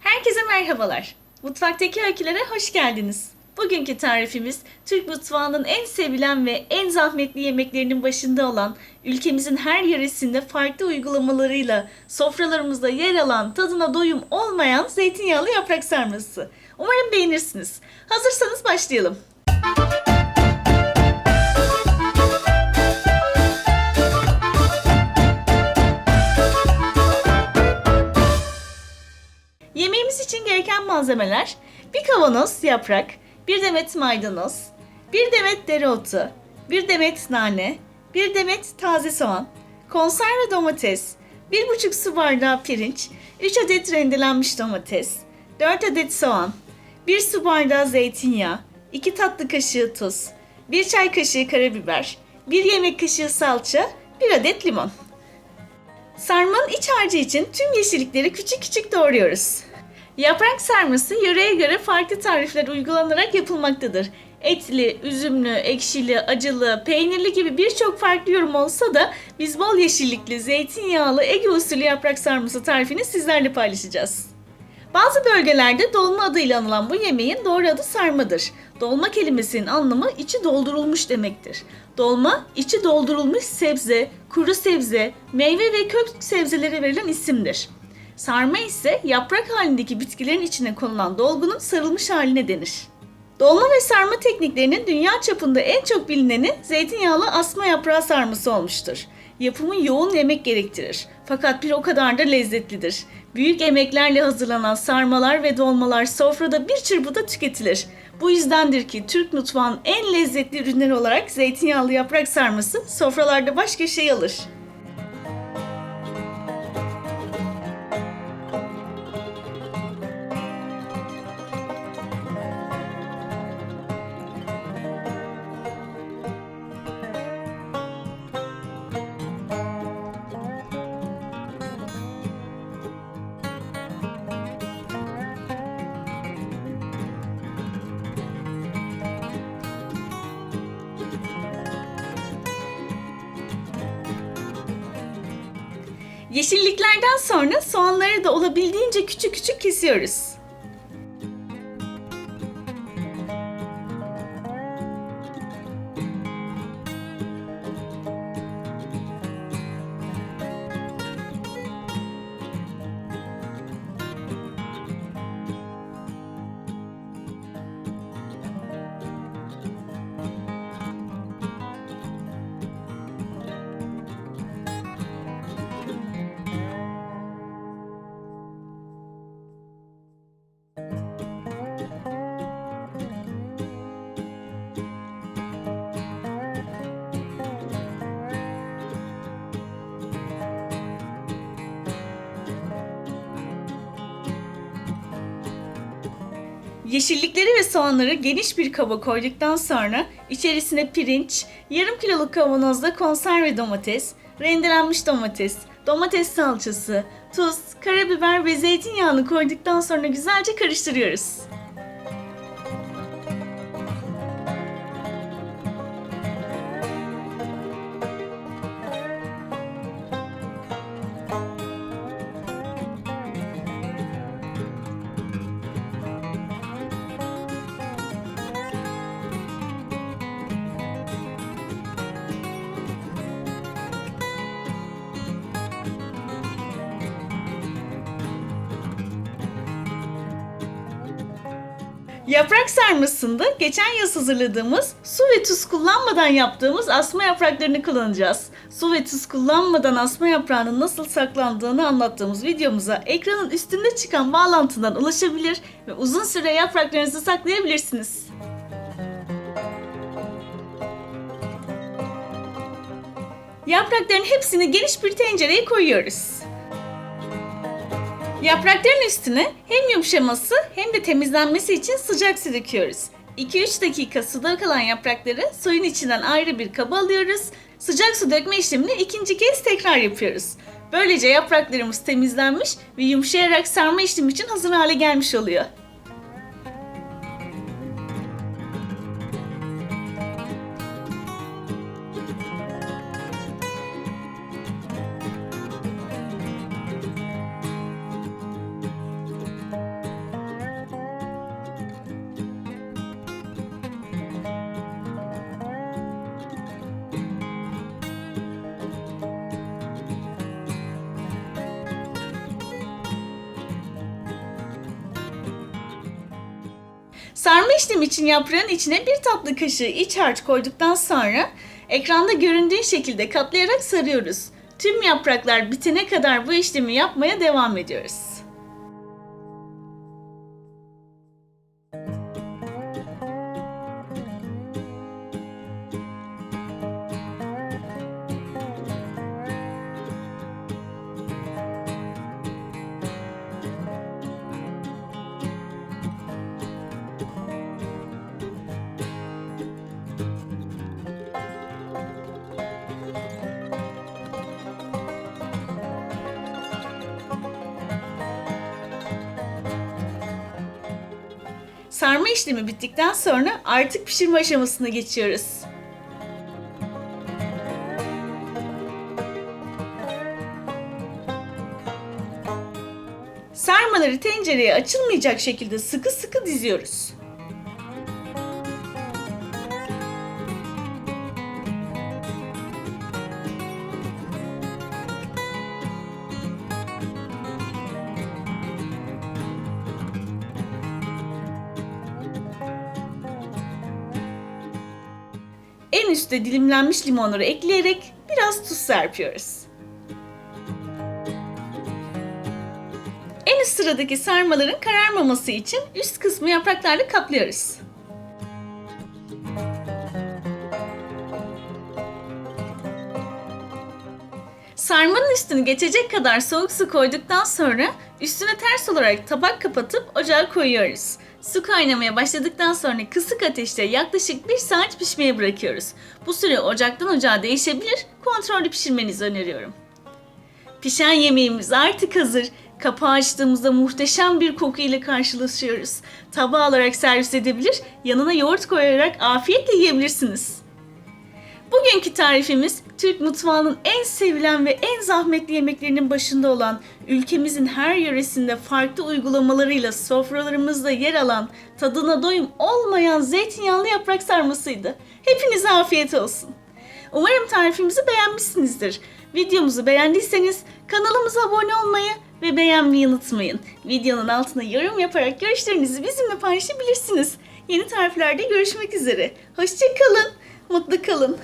Herkese merhabalar. Mutfaktaki öykülere hoş geldiniz. Bugünkü tarifimiz Türk mutfağının en sevilen ve en zahmetli yemeklerinin başında olan, ülkemizin her yöresinde farklı uygulamalarıyla sofralarımızda yer alan, tadına doyum olmayan zeytinyağlı yaprak sarması. Umarım beğenirsiniz. Hazırsanız başlayalım. Yemeğimiz için gereken malzemeler bir kavanoz yaprak, bir demet maydanoz, bir demet dereotu, bir demet nane, bir demet taze soğan, konserve domates, bir buçuk su bardağı pirinç, 3 adet rendelenmiş domates, 4 adet soğan, 1 su bardağı zeytinyağı, 2 tatlı kaşığı tuz, 1 çay kaşığı karabiber, 1 yemek kaşığı salça, 1 adet limon. Sarmanın iç harcı için tüm yeşillikleri küçük küçük doğruyoruz. Yaprak sarması yöreye göre farklı tarifler uygulanarak yapılmaktadır. Etli, üzümlü, ekşili, acılı, peynirli gibi birçok farklı yorum olsa da biz bol yeşillikli, zeytinyağlı Ege usulü yaprak sarması tarifini sizlerle paylaşacağız. Bazı bölgelerde dolma adıyla anılan bu yemeğin doğru adı sarmadır. Dolma kelimesinin anlamı içi doldurulmuş demektir. Dolma, içi doldurulmuş sebze, kuru sebze, meyve ve kök sebzelere verilen isimdir. Sarma ise yaprak halindeki bitkilerin içine konulan dolgunun sarılmış haline denir. Dolma ve sarma tekniklerinin dünya çapında en çok bilineni zeytinyağlı asma yaprağı sarması olmuştur. Yapımı yoğun yemek gerektirir. Fakat bir o kadar da lezzetlidir. Büyük emeklerle hazırlanan sarmalar ve dolmalar sofrada bir çırpıda tüketilir. Bu yüzdendir ki Türk mutfağının en lezzetli ürünleri olarak zeytinyağlı yaprak sarması sofralarda baş köşeyi alır. Yeşilliklerden sonra soğanları da olabildiğince küçük küçük kesiyoruz. Yeşillikleri ve soğanları geniş bir kaba koyduktan sonra içerisine pirinç, yarım kiloluk kavanozda konserve domates, rendelenmiş domates, domates salçası, tuz, karabiber ve zeytinyağını koyduktan sonra güzelce karıştırıyoruz. Yaprak sarmasında geçen yaz hazırladığımız su ve tuz kullanmadan yaptığımız asma yapraklarını kullanacağız. Su ve tuz kullanmadan asma yaprağının nasıl saklandığını anlattığımız videomuza ekranın üstünde çıkan bağlantıdan ulaşabilir ve uzun süre yapraklarınızı saklayabilirsiniz. Yaprakların hepsini geniş bir tencereye koyuyoruz. Yaprakların üstüne hem yumuşaması hem de temizlenmesi için sıcak su döküyoruz. 2-3 dakika suda kalan yaprakları suyun içinden ayrı bir kaba alıyoruz. Sıcak su dökme işlemini ikinci kez tekrar yapıyoruz. Böylece yapraklarımız temizlenmiş ve yumuşayarak sarma işlemi için hazır hale gelmiş oluyor. Sarma işlemi için yaprağın içine bir tatlı kaşığı iç harç koyduktan sonra ekranda göründüğü şekilde katlayarak sarıyoruz. Tüm yapraklar bitene kadar bu işlemi yapmaya devam ediyoruz. Sarma işlemi bittikten sonra artık pişirme aşamasına geçiyoruz. Sarmaları tencereye açılmayacak şekilde sıkı sıkı diziyoruz. En üstte dilimlenmiş limonları ekleyerek biraz tuz serpiyoruz. En üst sıradaki sarmaların kararmaması için üst kısmı yapraklarla kaplıyoruz. Sarmanın üstünü geçecek kadar soğuk su koyduktan sonra üstüne ters olarak tabak kapatıp ocağa koyuyoruz. Su kaynamaya başladıktan sonra kısık ateşte yaklaşık 1 saat pişmeye bırakıyoruz. Bu süre ocaktan ocağa değişebilir, kontrollü pişirmenizi öneriyorum. Pişen yemeğimiz artık hazır. Kapağı açtığımızda muhteşem bir koku ile karşılaşıyoruz. Tabağı alarak servis edebilir, yanına yoğurt koyarak afiyetle yiyebilirsiniz. Bugünkü tarifimiz Türk mutfağının en sevilen ve en zahmetli yemeklerinin başında olan ülkemizin her yöresinde farklı uygulamalarıyla sofralarımızda yer alan tadına doyum olmayan zeytinyağlı yaprak sarmasıydı. Hepinize afiyet olsun. Umarım tarifimizi beğenmişsinizdir. Videomuzu beğendiyseniz kanalımıza abone olmayı ve beğenmeyi unutmayın. Videonun altına yorum yaparak görüşlerinizi bizimle paylaşabilirsiniz. Yeni tariflerde görüşmek üzere. Hoşçakalın, mutlu kalın.